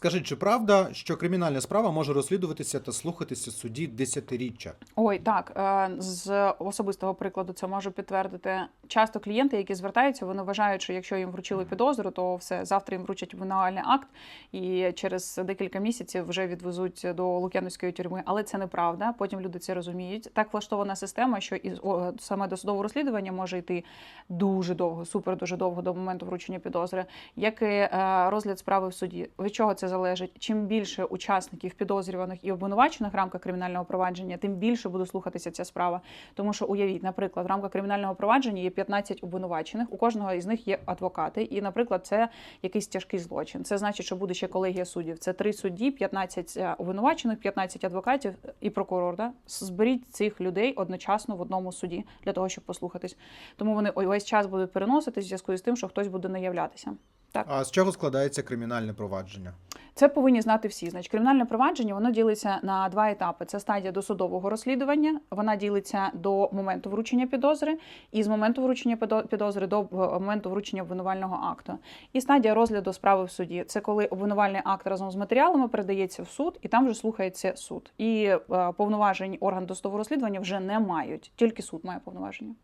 Скажіть, чи правда, що кримінальна справа може розслідуватися та слухатися в суді десятиріччя? Ой, так е, з особистого прикладу це можу підтвердити. Часто клієнти, які звертаються, вони вважають, що якщо їм вручили підозру, то все завтра їм вручать обвинувальний акт, і через декілька місяців вже відвезуть до Лук'яновської тюрми. Але це неправда. Потім люди це розуміють. Так влаштована система, що і саме досудове розслідування може йти дуже довго, супер дуже довго до моменту вручення підозри, як і е, розгляд справи в суді. Від чого це залежить? Чим більше учасників підозрюваних і обвинувачених в рамках кримінального провадження, тим більше буде слухатися ця справа. Тому що уявіть, наприклад, в рамках кримінального провадження є 15 обвинувачених, у кожного із них є адвокати, і, наприклад, це якийсь тяжкий злочин. Це значить, що буде ще колегія суддів. Це три судді, 15 е, обвинувачених, 15 адвокатів і прокурор. Да? Зберіть цих людей одночасно в одному суді для того, щоб послухатись. Тому вони увесь час будуть переноситись в зв'язку з тим, що хтось буде не являтися. А з чого складається кримінальне провадження? Це повинні знати всі. Значить, кримінальне провадження воно ділиться на два етапи: це стадія досудового розслідування. Вона ділиться до моменту вручення підозри, і з моменту вручення підо- підозри до е, моменту вручення обвинувального акту. І стадія розгляду справи в суді. Це коли обвинувальний акт разом з матеріалами передається в суд, і там вже слухається суд. І е, повноважень орган досудового розслідування вже не мають, тільки суд має повноваження.